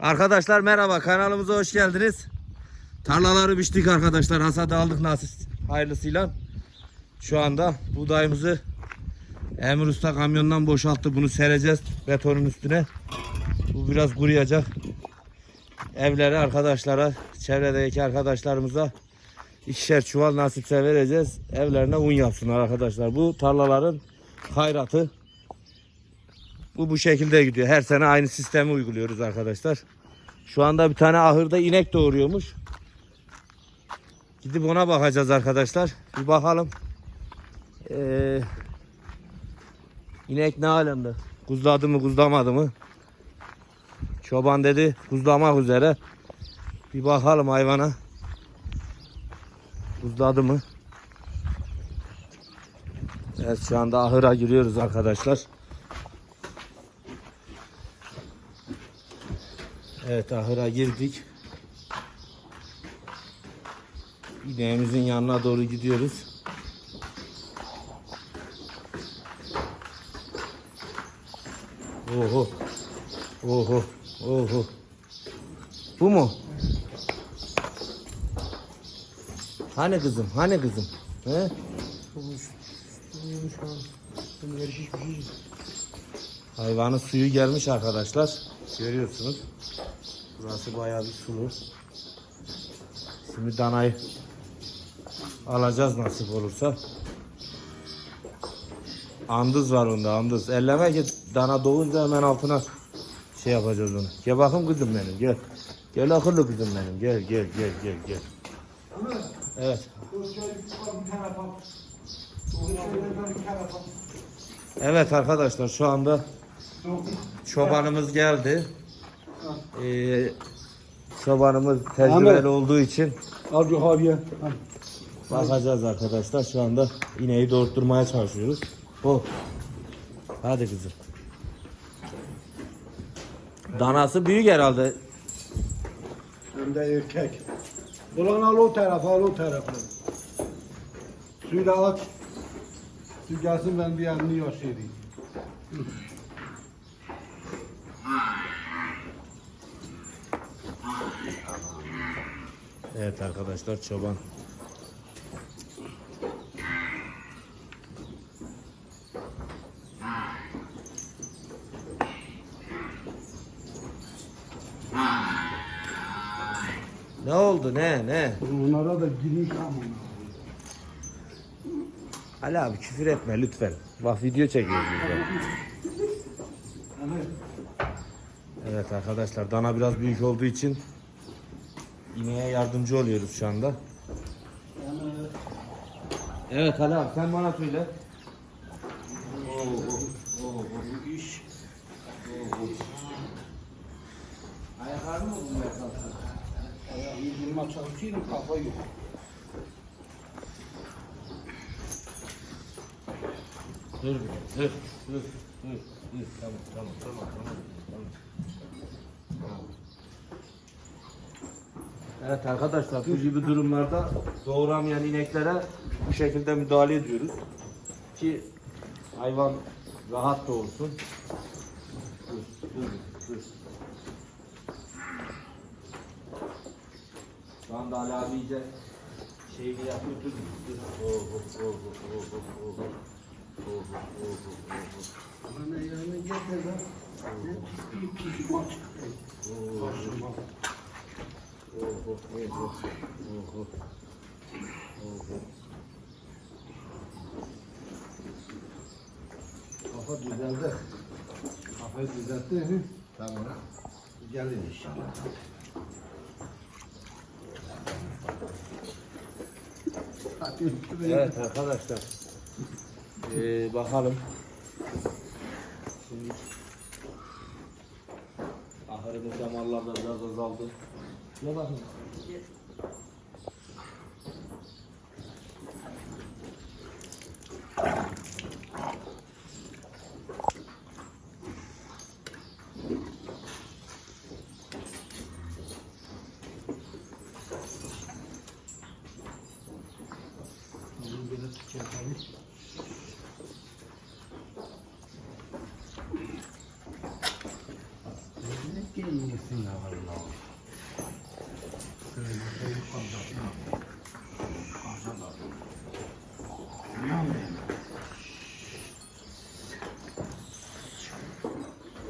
Arkadaşlar merhaba kanalımıza hoş geldiniz. Tarlaları biçtik arkadaşlar. Hasadı aldık nasip hayırlısıyla. Şu anda buğdayımızı Emir Usta kamyondan boşalttı. Bunu sereceğiz betonun üstüne. Bu biraz kuruyacak. Evlere arkadaşlara, çevredeki arkadaşlarımıza ikişer çuval nasipse vereceğiz. Evlerine un yapsınlar arkadaşlar. Bu tarlaların hayratı. Bu bu şekilde gidiyor. Her sene aynı sistemi uyguluyoruz arkadaşlar. Şu anda bir tane ahırda inek doğuruyormuş. Gidip ona bakacağız arkadaşlar. Bir bakalım. Ee, inek ne alemde? Kuzladı mı kuzlamadı mı? Çoban dedi kuzlamak üzere. Bir bakalım hayvana. Kuzladı mı? Evet şu anda ahıra giriyoruz arkadaşlar. Evet ahıra girdik. İneğimizin yanına doğru gidiyoruz. Oho. Oho. Oho. Bu mu? Hani kızım? Hani kızım? He? Hayvanın suyu gelmiş arkadaşlar. Görüyorsunuz. Burası bayağı bir sulu. Şimdi danayı alacağız nasip olursa. Andız var onda andız. Elleme ki dana doğunca hemen altına şey yapacağız onu. Gel bakın kızım benim gel. Gel akıllı kızım benim gel gel gel gel gel. Evet. Evet arkadaşlar şu anda çobanımız geldi. Ee, çobanımız tecrübeli Ahmet. olduğu için Al yukarıya. Bakacağız arkadaşlar. Şu anda ineği doğurtturmaya çalışıyoruz. O. Hadi kızım. Danası büyük herhalde. Hem de erkek. Ulan al o tarafa, al o tarafa. Suyu da aç. Su gelsin ben bir yerini yaşayayım. Evet arkadaşlar çoban. Ne oldu ne ne? Onlara da girmiş ama. Ali abi küfür etme lütfen. Bak video çekiyoruz burada. Evet. Evet arkadaşlar dana biraz büyük olduğu için ineğe yardımcı oluyoruz şu anda. Evet Ali abi sen bana söyle. Oo, oo, oo, iş. Ayaklarını mı bulmaya kalktın? Ayağı yürüme çalışıyorum, kafa yok. Dur dur, dur, dur, dur. Tamam, tamam, tamam. tamam. Evet arkadaşlar bu gibi durumlarda doğuramayan ineklere bu şekilde müdahale ediyoruz. Ki hayvan rahat doğursun. Dur, dur, dur. Şu anda Ali abi şeyini yapıyor. Dur, dur. Oh, oh, oh, oh, oh, oh, oh. Oh, oh, oh, oh, oh. Bana yanına getir de. Ne. Karşıma. Oh, oh, oh, oh, oh, oh. Oh, oh. Kafa düzeldi. Kafayı düzeltti. Hı? Tamam. Gelin inşallah. Evet arkadaşlar. Ee, bakalım. Şimdi ahırımız damarlar da biraz azaldı. Ne bakın. Bunu biraz çekelim. iyisin ya vallahi. Şöyle şey kaldırsın. Maşallah. Uyan benim.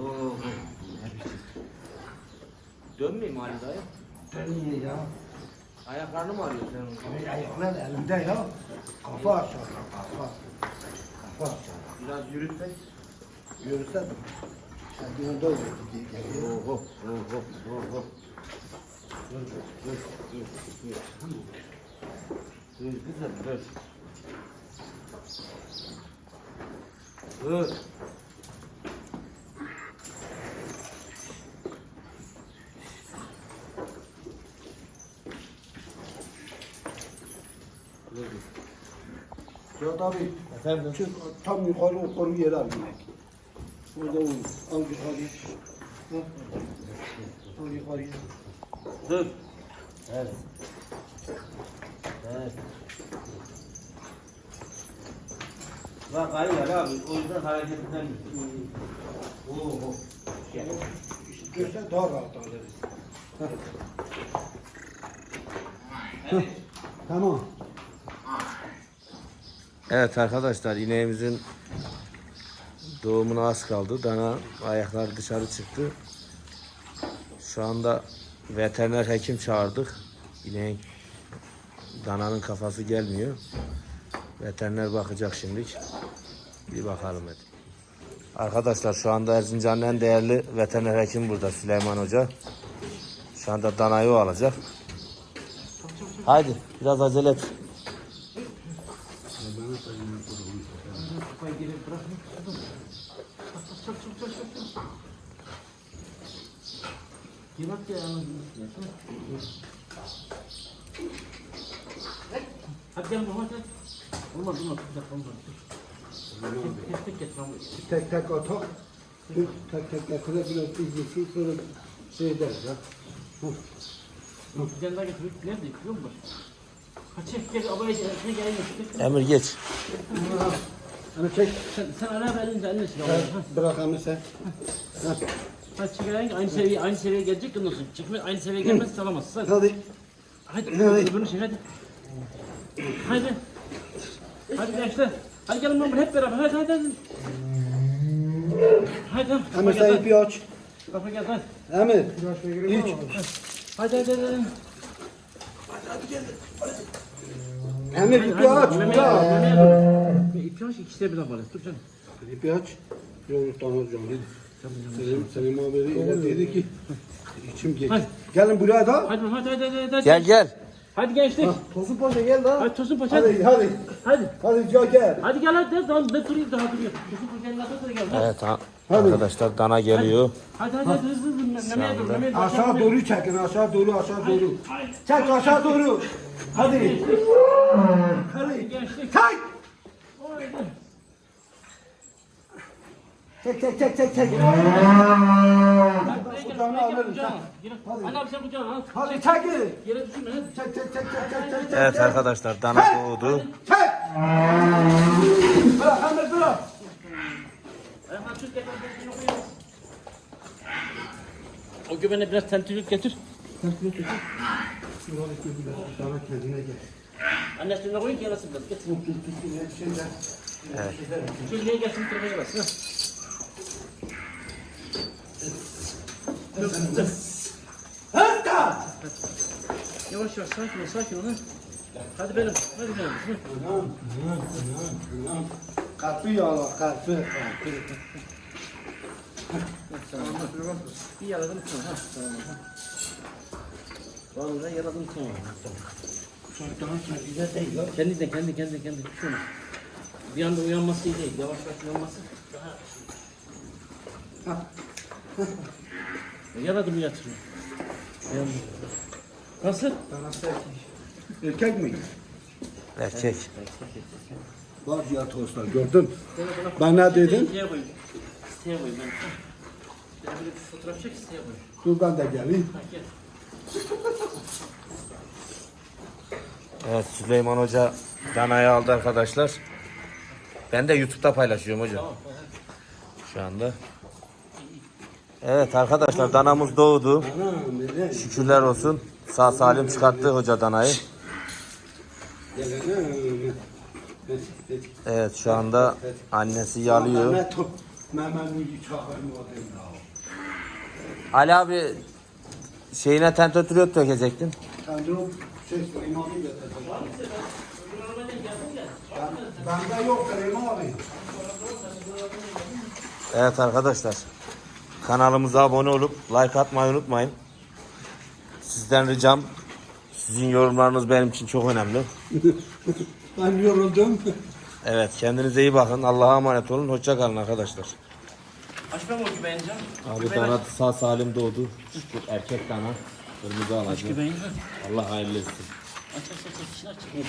Oo. Dayı. Dönüyor ya. Ayaklarını mı arıyor senin? Ay, Ayaklar elimde ya. Kafa aşağı, kafa. Kafa aşağı. Biraz yürütsek. Yürüse de. Sen yanında olur. Geliyor. Oho, oho, oho. Dur, dur, dur, dur, dur. Dur kızım. Dur. Dur, dur. Ya tabii. Efendim? Çık tam yukarı o koru yere al inek. Orada olur. Al yukarıya. Al. Yukarıya. Dur. Evet. Evet. Bak ayılar abi, o yüzden hareket edemiyorsun. Oo. Gel. Göster daha rahat alırız. Heh, Tamam. Evet arkadaşlar ineğimizin doğumuna az kaldı. Dana ayakları dışarı çıktı. Şu anda veteriner hekim çağırdık. İneğin dananın kafası gelmiyor. Veteriner bakacak şimdilik. Bir bakalım hadi. Arkadaşlar şu anda Erzincan'ın en değerli veteriner hekim burada Süleyman Hoca. Şu anda danayı o alacak. Haydi biraz acele et. Hadi gel baba hadi. Olmaz olmaz. Bir dakika olmaz. Tek tek getir ama. Tek tek atak. Tek tek tek getire biraz izlesin sonra şey ederiz ya. Bir tane daha getir. Nerede? Biliyor musun? Hadi çek gel abaya gel. Ne gel. Emir geç. Hani çek. Sen sen ara ver. Ha, Ha. Bırak hani sen. Ha, Hadi çek elinde aynı seviye aynı seviyeye gelecek ondan sonra. Çekme aynı seviyeye gelmez salamazsın. Hadi. Hadi. Hadi. Hadi. Bunu çek hadi. Hadi. Hadi gençler. Hadi gelin lan hep beraber. Hadi hadi hadi. Hadi. Emir sen ipi aç. Kafa gel hadi. Emir. İç. Hadi hadi hadi. Emir ipi aç. Memeye dur. İpi aç ikisi de bir var. Dur canım. İpi aç. Yok tanıyacağım. Selim, Selim abi ile dedi ki içim geç. Hadi. Gelin buraya da. Hadi hadi hadi hadi. hadi. Gel gel. Hadi gençlik. Tosun Paşa gel da. Hadi Tosun Paşa hadi. Hadi hadi. Hadi. Hadi ya gel. Hadi gel hadi. Daha ne durayım daha duruyor. Tosun Paşa'nın lafı da gel. Hadi Evet ha- arkadaşlar dana geliyor. hadi hadi hadi hızlı hızlı. Memeye dur memeye dur. Aşağı doğru çekin aşağı doğru aşağı doğru. Çek aşağı doğru. Hadi. Hadi. Gençlik. Çek. Çek çek çek çek çek. Kucağına alırım kucağına. sen. Hadi. Kucağına al. Çek geri. Yere düşürme hadi. Çek çek çek çek çek çek çek. Evet arkadaşlar dana doğdu. Çek. Bırak Emir bırak. O güvene biraz tentülük getir. Tentülük getir. Kendine gel. Koyun ki biraz. Gelsin yarasın. Hıtta. Yavaş yavaş sakin ol sakin ol. ha. Hadi benim. Hadi benim. Hı. Kalbi yağla kalbi. Bir yaradım sana. Ha, tamam. ha. Vallahi yaradım sana. Çocukların kendine değil lan. Kendi de kendi kendi kendi. Şunu. Bir anda uyanması iyi değil. Yavaş yavaş uyanması. Ha. Yaradım yatırıyor. Uyandı. Nasıl? Erkek mi? Erkek. Bak ya toslar gördün. Ben ne dedim? Siteye koyayım. Siteye koyayım ben. Bir fotoğraf çek siteye koy. Dur ben de geleyim. Evet Süleyman Hoca danayı aldı arkadaşlar. Ben de YouTube'da paylaşıyorum hocam. Tamam. Şu anda. Evet arkadaşlar danamız doğdu. Şükürler olsun. Sağ salim çıkarttı hoca danayı. Evet şu anda annesi yalıyor. Ali abi şeyine tentötürüyor dökecektin. Bende yok Kırım abi. Evet arkadaşlar. Kanalımıza abone olup like atmayı unutmayın. Sizden ricam sizin yorumlarınız benim için çok önemli. Ben yoruldum. Evet kendinize iyi bakın. Allah'a emanet olun. Hoşça kalın arkadaşlar. Açma mı o güvence? Abi dana sağ salim doğdu. Şükür erkek dana. Kırmızı alacak. Güvence. Allah hayırlı etsin. Aç aç aç aç. aç.